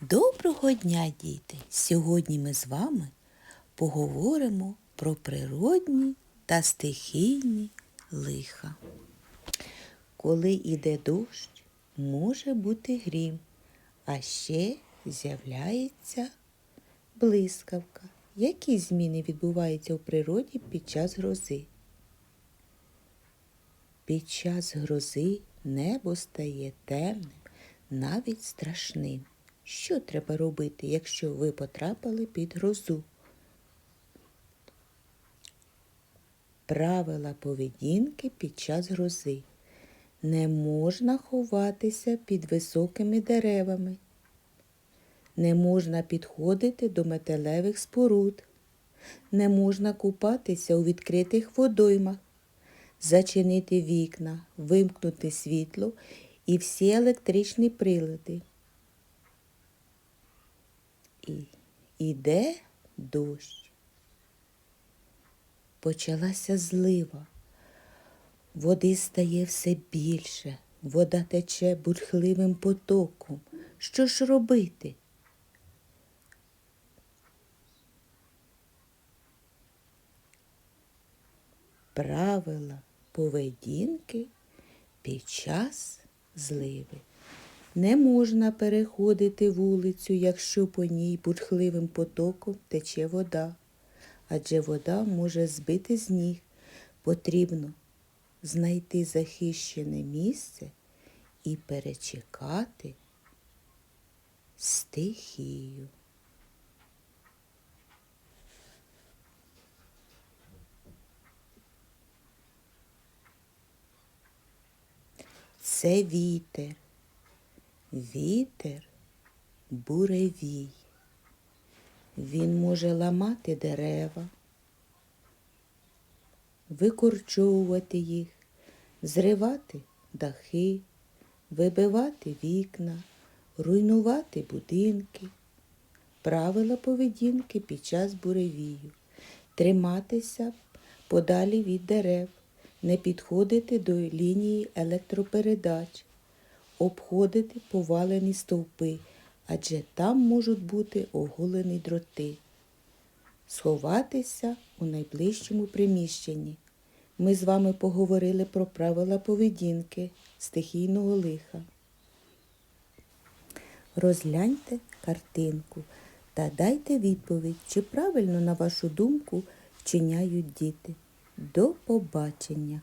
Доброго дня, діти! Сьогодні ми з вами поговоримо про природні та стихійні лиха. Коли йде дощ, може бути грім, а ще з'являється блискавка. Які зміни відбуваються у природі під час грози? Під час грози небо стає темним, навіть страшним. Що треба робити, якщо ви потрапили під грозу? Правила поведінки під час грози. Не можна ховатися під високими деревами. Не можна підходити до металевих споруд. Не можна купатися у відкритих водоймах. Зачинити вікна, вимкнути світло і всі електричні прилади. І іде дощ. Почалася злива. Води стає все більше, вода тече бурхливим потоком. Що ж робити? Правила поведінки під час зливи. Не можна переходити вулицю, якщо по ній бурхливим потоком тече вода, адже вода може збити з ніг. Потрібно знайти захищене місце і перечекати стихію. Це вітер. Вітер буревій. Він може ламати дерева, викорчовувати їх, зривати дахи, вибивати вікна, руйнувати будинки. Правила поведінки під час буревію. Триматися подалі від дерев, не підходити до лінії електропередач, обходити повалені стовпи, адже там можуть бути оголені дроти, сховатися у найближчому приміщенні. Ми з вами поговорили про правила поведінки стихійного лиха. Розгляньте картинку та дайте відповідь, чи правильно, на вашу думку, вчиняють діти. До побачення!